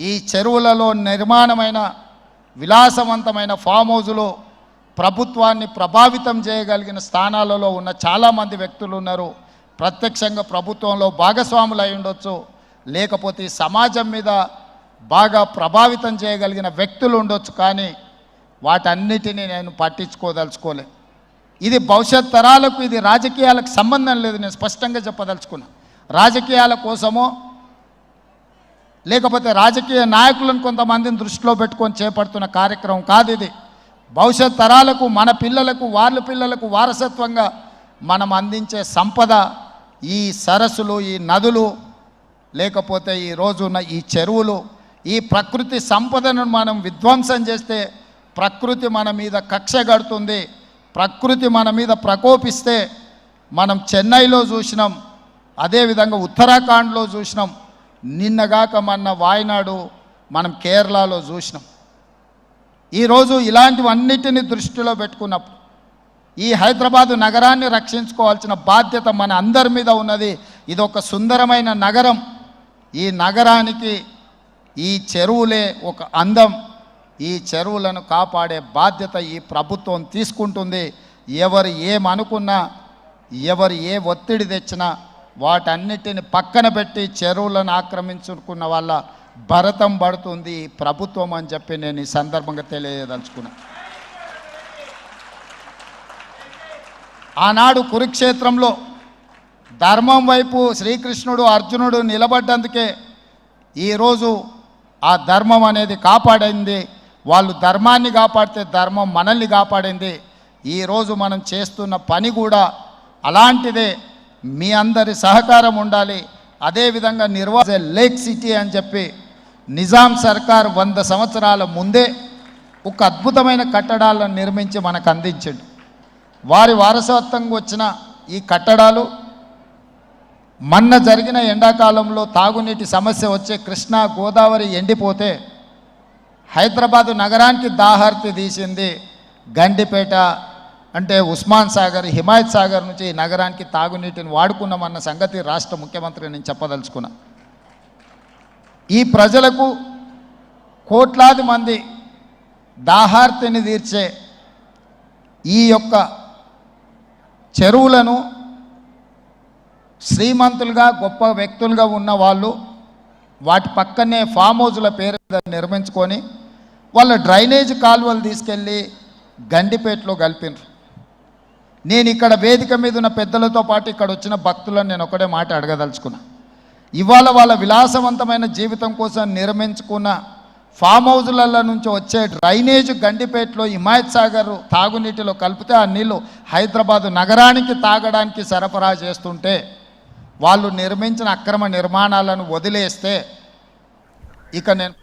ఈ చెరువులలో నిర్మాణమైన విలాసవంతమైన ఫామ్ హౌజులు ప్రభుత్వాన్ని ప్రభావితం చేయగలిగిన స్థానాలలో ఉన్న చాలామంది వ్యక్తులు ఉన్నారు. ప్రత్యక్షంగా ప్రభుత్వంలో భాగస్వాములు అయి ఉండొచ్చు. లేకపోతే ఈ సమాజం మీద బాగా ప్రభావితం చేయగలిగిన వ్యక్తులు ఉండొచ్చు కానీ వాటన్నిటినీ నేను పట్టించుకోదలుచుకోలే. ఇది భవిష్యత్ తరాలకు ఇది రాజకీయాలకు సంబంధం లేదు. నేను స్పష్టంగా చెప్పదలుచుకున్నా. రాజకీయాల కోసమో లేకపోతే రాజకీయ నాయకులను కొంతమందిని దృష్టిలో పెట్టుకొని చేపడుతున్న కార్యక్రమం కాదు ఇది. భవిష్యత్ తరాలకు మన పిల్లలకు వాళ్ళ పిల్లలకు వారసత్వంగా మనం అందించే సంపద ఈ సరస్సులు ఈ నదులు లేకపోతే ఈ రోజున్న ఈ చెరువులు ఈ ప్రకృతి సంపదను మనం విధ్వంసం చేస్తే ప్రకృతి మన మీద కక్ష కడుతుంది. ప్రకృతి మన మీద ప్రకోపిస్తే మనం చెన్నైలో చూసినాం అదేవిధంగా ఉత్తరాఖండ్లో చూసినాం నిన్నగాక మొన్న వాయనాడు మనం కేరళలో చూసినాం. ఈరోజు ఇలాంటివన్నిటిని దృష్టిలో పెట్టుకున్నప్పుడు ఈ హైదరాబాదు నగరాన్ని రక్షించుకోవాల్సిన బాధ్యత మన అందరి మీద ఉన్నది. ఇది ఒక సుందరమైన నగరం. ఈ నగరానికి ఈ చెరువులే ఒక అందం. ఈ చెరువులను కాపాడే బాధ్యత ఈ ప్రభుత్వం తీసుకుంటుంది. ఎవరు ఏమనుకున్నా ఎవరు ఏ ఒత్తిడి తెచ్చినా వాటన్నిటిని పక్కన పెట్టి చెరువులను ఆక్రమించుకున్న వాళ్ళ భరతం పడుతుంది ప్రభుత్వం అని చెప్పి నేను ఈ సందర్భంగా తెలియదలుచుకున్నా ఆనాడు కురుక్షేత్రంలో ధర్మం వైపు శ్రీకృష్ణుడు అర్జునుడు నిలబడ్డందుకే ఈరోజు ఆ ధర్మం అనేది కాపాడింది. వాళ్ళు ధర్మాన్ని కాపాడితే ధర్మం మనల్ని కాపాడింది. ఈరోజు మనం చేస్తున్న పని కూడా అలాంటిదే. మీ అందరి సహకారం ఉండాలి. అదేవిధంగా నిర్వహ లేక్ సిటీ అని చెప్పి నిజాం సర్కార్ వంద సంవత్సరాల ముందే ఒక అద్భుతమైన కట్టడాలను నిర్మించి మనకు అందించిండు. వారి వారసత్వంగా వచ్చిన ఈ కట్టడాలు మన్న జరిగిన ఎండాకాలంలో తాగునీటి సమస్య వచ్చే కృష్ణా గోదావరి ఎండిపోతే హైదరాబాదు నగరానికి దాహార్తి తీసింది గండిపేట అంటే ఉస్మాన్ సాగర్ హిమాయత్ సాగర్ నుంచి ఈ నగరానికి తాగునీటిని వాడుకున్నామన్న సంగతి రాష్ట్ర ముఖ్యమంత్రి నేను చెప్పదలుచుకున్నా. ఈ ప్రజలకు కోట్లాది మంది దాహార్తిని తీర్చే ఈ యొక్క చెరువులను శ్రీమంతులుగా గొప్ప వ్యక్తులుగా ఉన్న వాళ్ళు వాటి పక్కనే ఫామ్ హౌజుల పేరు మీద నిర్మించుకొని వాళ్ళ డ్రైనేజ్ కాలువలు తీసుకెళ్ళి గండిపేటలో కలిపినారు. నేను ఇక్కడ వేదిక మీద ఉన్న పెద్దలతో పాటు ఇక్కడ వచ్చిన భక్తులను నేను ఒకటే మాట అడగదలుచుకున్నా. ఇవాళ వాళ్ళ విలాసవంతమైన జీవితం కోసం నిర్మించుకున్న ఫామ్ హౌజులలో నుంచి వచ్చే డ్రైనేజ్ గండిపేటలో హిమాయత్ సాగర్ తాగునీటిలో కలిపితే ఆ నీళ్ళు హైదరాబాదు నగరానికి తాగడానికి సరఫరా చేస్తుంటే వాళ్ళు నిర్మించిన అక్రమ నిర్మాణాలను వదిలేస్తే ఇక నేను